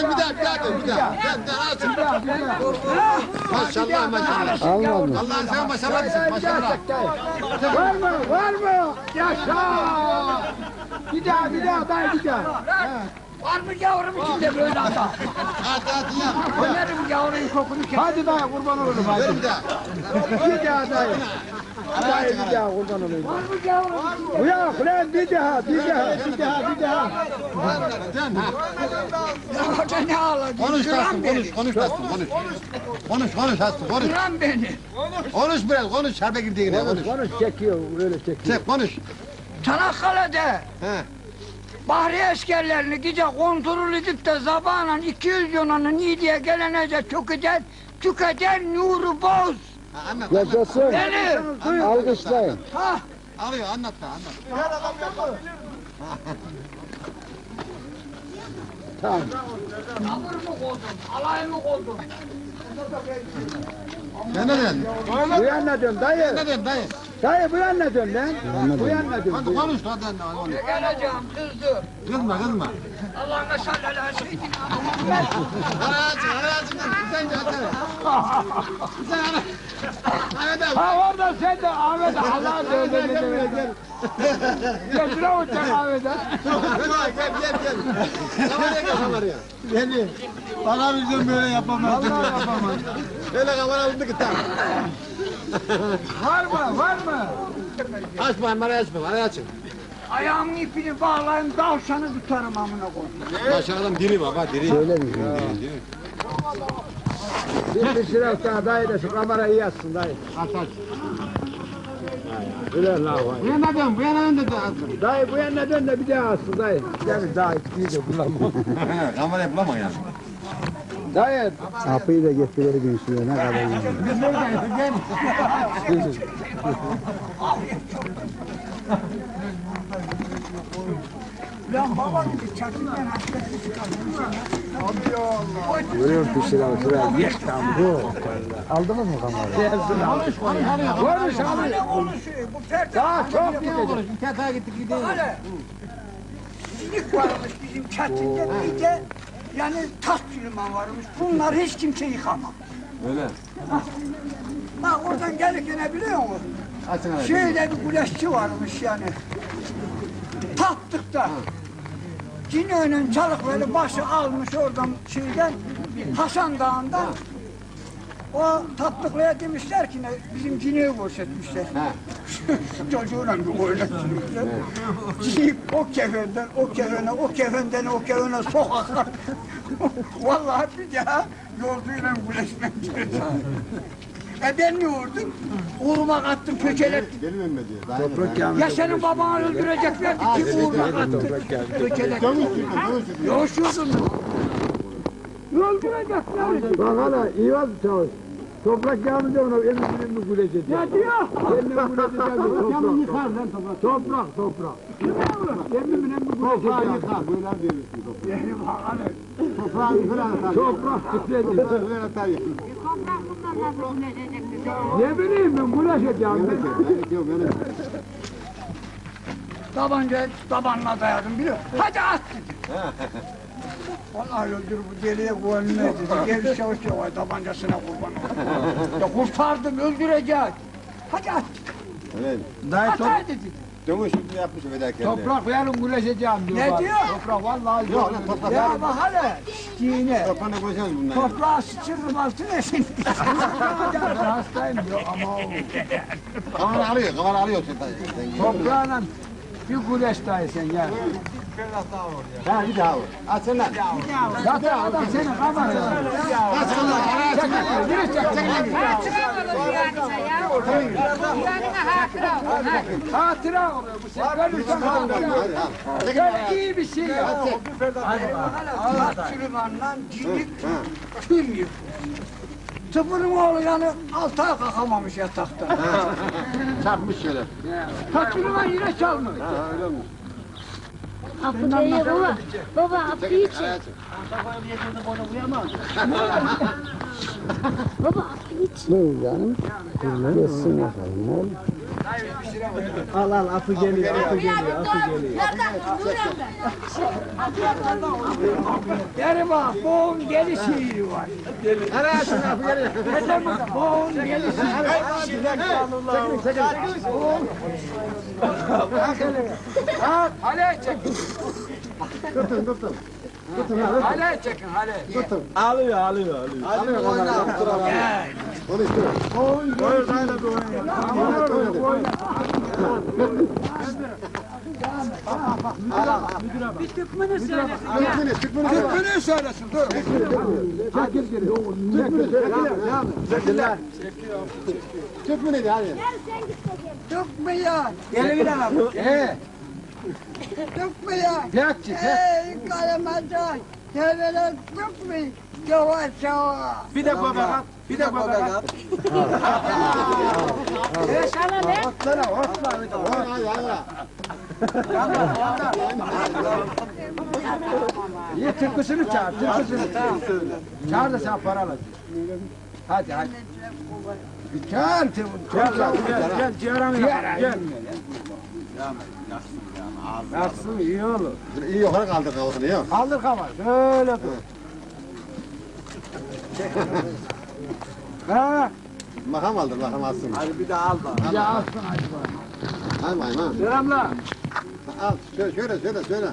Sen bir daha bir daha bir daha. Sen de açın. Maşallah maşallah. Almadım. Allah sen maşallah desin maşallah. Var mı? Var mı? Yaşa! Bir daha, bir daha, daha bir daha. Var mı yavrum içinde böyle adam? Hadi hadi ya. Önerim yavrunun kokunu kes. Hadi dayı kurban olurum hadi. Ver bir daha. Bir daha dayı. Dayı bir daha kurban olayım. Var mı yavrum? Uyan ulan bir daha, bir daha, bir daha, bir daha. Ya orada ne ağladın? Konuş beni. konuş konuş Tasım konuş. Konuş konuş Tasım konuş. Kıran beni. Konuş biraz konuş şerbe girdiğine konuş. Konuş çekiyor, öyle çekiyor. Sen konuş. Çanakkale'de He. Bahri askerlerini gece kontrol edip de zabanan 200 yonanın diye gelenece çökecek, tükecek nuru boz. Anlat. Yaşasın. Beni. Alkışlayın. Ha, Alıyor anlat da anlat. Tamam. tavır mı koydun, alay mı koydun? Sen ne diyorsun? Dön dayı. Ne diyorsun dayı? Dayı bu yana dön lan. Bu yana dön. Hadi konuş hadi hadi. Ne geleceğim kızdı. Kızma kızma. Allah'ına salli ala seyyidina Aracı aracı sen gel sen. Ahmet abi. Ha orada sen de Ahmet Allah Gel söyle gel gel gel. Götüre uçak Ahmet'e. Gel gel gel gel. Kameraya gel kameraya. Beni. Bana bizim böyle yapamaz. Allah yapamaz. Öyle kamera alındı ki tam. Var mı? Var mı? Açma kamerayı açma kamerayı açın. Ayağımın ipini bağlayayım, tavşanı tutarım amına koyayım. Aşağıdan diri baba diri. Öyle mi? Bir bir sıra sana dayı da şu kamerayı yatsın dayı. Aç aç. Öyle la vay. Bu yana dön bu yana dön de açın. Dayı bu yana dön de bir daha atsın dayı. Gel daha ikiyi de bulamam. Kamerayı bulamam yani. Dayı. Kapıyı da getirelim şuraya ne kadar iyi. Biz neredeyiz gel. Görüyor musun şuraya şuraya? Geç tam bu. Aldınız mı kamerayı? Varmış abi. Ne konuşuyor? Bu perde Daha çok gidecek. Kata gittik gidelim. Silik varmış bizim çatında bir de yani tas Süleyman varmış. Bunlar hiç kimse yıkamam. Öyle. Ha oradan gelirken ne biliyor musun? Açın hadi. Şöyle bir güleşçi varmış yani. Tattıkta. Cinö'nün çalıkları başı almış oradan şeyden Hasan Dağı'ndan. O tatlıklıya demişler ki ne, bizim cineyi göstermişler. Şu Çocuğuyla bir oynatmışlar. Cinip o kefenden, o kefene, o kefenden, o kefene sokaklar. Vallahi bir daha yolcuyla güleşmek E ben ne vurdum? Uğurmak attım, pöçelettim. Benim önüme diyor. Ya senin babanı öldüreceklerdi kim uğurmak attı? Pöçelettim. Yoğuşuyordun. Öldürecekler. Bak hala iyi var çavuş. Toprak yağınca ona emin emin gülecek. Ne diyor? Emin gülecek. Toprak yıkar lan toprak. Toprak toprak. Emin emin gülecek. Toprağı yıkar. Böyle diyorsun toprağı. Benim bakanım. Toprağı yıkar atar. Toprak tüketir. Böyle atar ya. Ne bileyim ben güleşeceğim. Ben diyorum benim. Tabanca tabanla dayadım biliyor musun? Hadi at. Vallahi öldür bu deliye güvenme dedi. Gel çavuş çavuş tabancasına kurban ol. ya kurtardım öldürecek. Hadi at. Öyle. Dayı At top, hadi dedi. Dönüş şimdi yapmış fedakarlığı. toprak yarın güleşeceğim diyor. Ne bak. diyor? Toprak vallahi Yok lan toprak. Ya bak hele. Dine. Toprağına koyacağız bunları. Toprağı sıçırdım altına ben hastayım diyor ama o Kamera alıyor, kamera alıyor sen. toprağla bir güleş dayı sen ya. Ha bir daha vur. Açın lan. Zaten adam senin kamerada. Açın lan. Açın lan. Yürü çek çek. Hatıra oluyor bu sen. Görürsen hatıra. İyi bir şey ya. Tat Süleyman'la cilik tüm yıkıyor. Tıpırın oğlu yani altığa kalkamamış yatakta. Çarpmış şöyle. Tat Süleyman yine çalmış. Ha öyle olmuş. Kapı değil baba. Baba. Kamera açın. Baba kapıyı çek. Buyur canım. Geçsin bakalım. Al al atı geliyor atı geliyor atı geliyor. Geri bak, boğun geli şiiri var. Şunu yapı geliyor. Boğun geli şiiri Hale çekin. Tutun tutun. Hale çekin hale. Alıyor alıyor alıyor. Alıyor kamerayı. Konuştur. Buyur daha da bir oyun yap. Tükmünü tükmünü. Tüpünü söylesin dur. Tükmünü de hadi. Tutmuyor, Gelin lan. Ee, tutmuyor. Bekçi. Ey kalemazan, devre tutmuyor. Yavaş yavaş. Bir de baba at. Bir de baba at. Otlara otlar bir de. Hadi hadi. İyi tıpkısını çağır. Tıpkısını çağır. Çağır da sen para alacaksın. Hadi hadi. Bir çağır tıpkısını. Gel gel gel yap. Gel. Yaksın iyi olur. İyi yukarı kaldır kafasını ya. Kaldır kafa. Şöyle dur. Ha. Makam aldır makam alsın. Hadi bir de al da. Ya alsın hadi bak. Hadi bayım ha. Selamla. Al şöyle şöyle şöyle.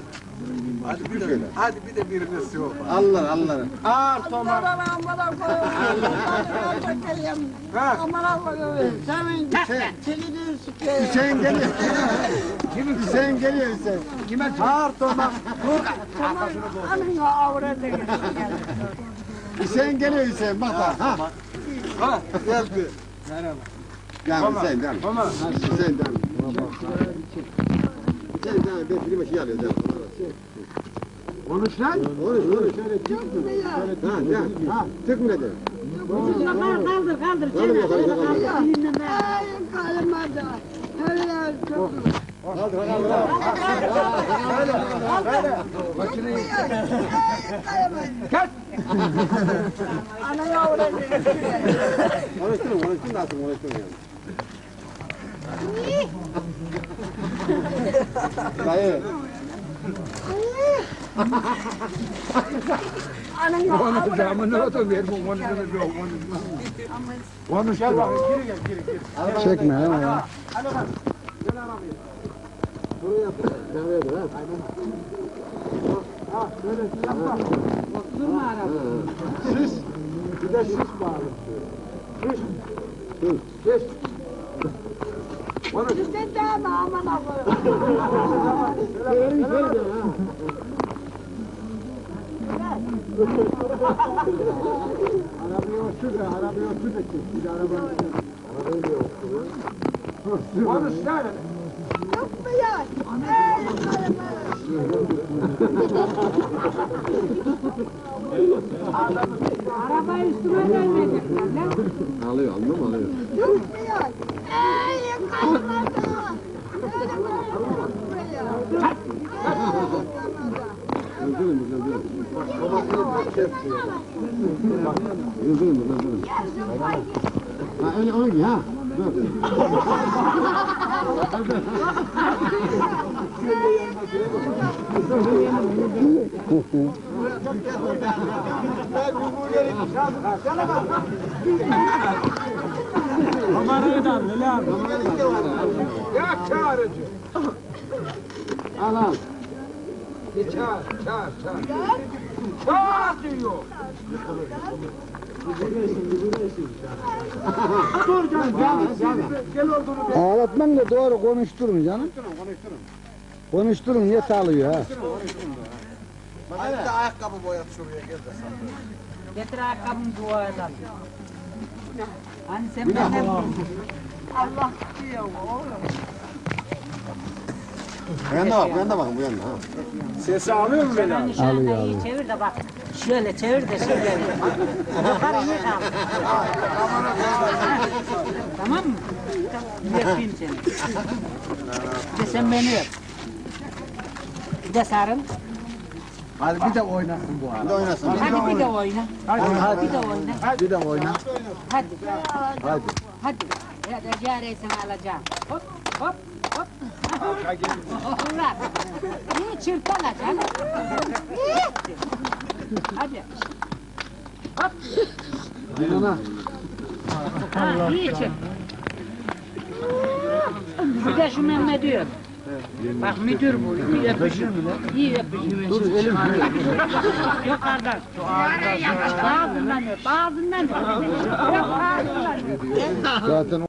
Hadi bir de, hadi bir de birini sıvı. Allah Allah. Ağır tomar. Aman koyayım. Ha. Aman koyayım. Senin kilidini sikeyim. Hüseyin geliyor. Hüseyin geliyor Hüseyin. Kime Ağır tomar. Anın avradı. Hüseyin geliyor Hüseyin bak da. Ha. Ha geldi. Gel Hüseyin gel. Tomar. Hüseyin gel. Hüseyin gel. Ben filme şey alıyor. Konuş lan. Konuş konuş. Ha gel. Ha. Tıkmıyor de. Kaldır kaldır. Kaldır yukarı kaldır. Ey kalemazan. Öyle çok. Kaldır kaldır. Anın avradı. Konuşturun konuşturun nasıl konuşturun yani. Dayı. Anın Onu camın otu ver bu onu bir yok. Konuş gel bak. Geri gel geri geri. Çekme ya. Bir de şiş bağlı. Şiş. Şiş. Konuş. Sen de ama aman koyayım. Arabaya otur da, arabaya otur da çek. Bir de arabaya otur. Konuş lan. Tutmuyor. Ey kalemazan. Arabayı üstüme lan. Alıyor alıyor mu alıyor? Ey kalemazan. Öldürün öldürün. Öldürün öldürün. Ha öyle onu giy ha. Dur. Kamerayı da al lan. Ya çağırıcı. Al al. Bir çağır çağır çağır. Çağır diyor. Dur canım. Gel, gel. Gel olduğunu Ağlatman da doğru konuşturun canım. Konuşturun yet alıyor ha. Getir ayakkabını duvardan. Hani sen benden Allah diyor oğlum. Bu yanda bak bu yanda bakın bu yanda ha. Sesi alıyor mu beni? anda iyi çevir de bak. Şöyle çevir de şöyle. Yukarı iyi kal. Tamam mı? Bir öpeyim seni. Bir de sen beni öp. Bir de sarıl. Hadi bir de oynasın bu Bir de oynasın. Hadi bir de oyna. Hadi bir de oyna. Bir de oyna. Hadi. Hadi. Hadi. Ya da caresini alacağım. Hop hop hop. Ulan. İyi çırpanacaksın. Hadi. Hop. Ana. Ha, iyi çırp. Bir de şu Mehmet diyor. Bak müdür bu. İyi yapışır. İyi yapışır. Dur elim. Yukarıdan. Ağzından öp. Ağzından öp. Yok ağzından öp. Zaten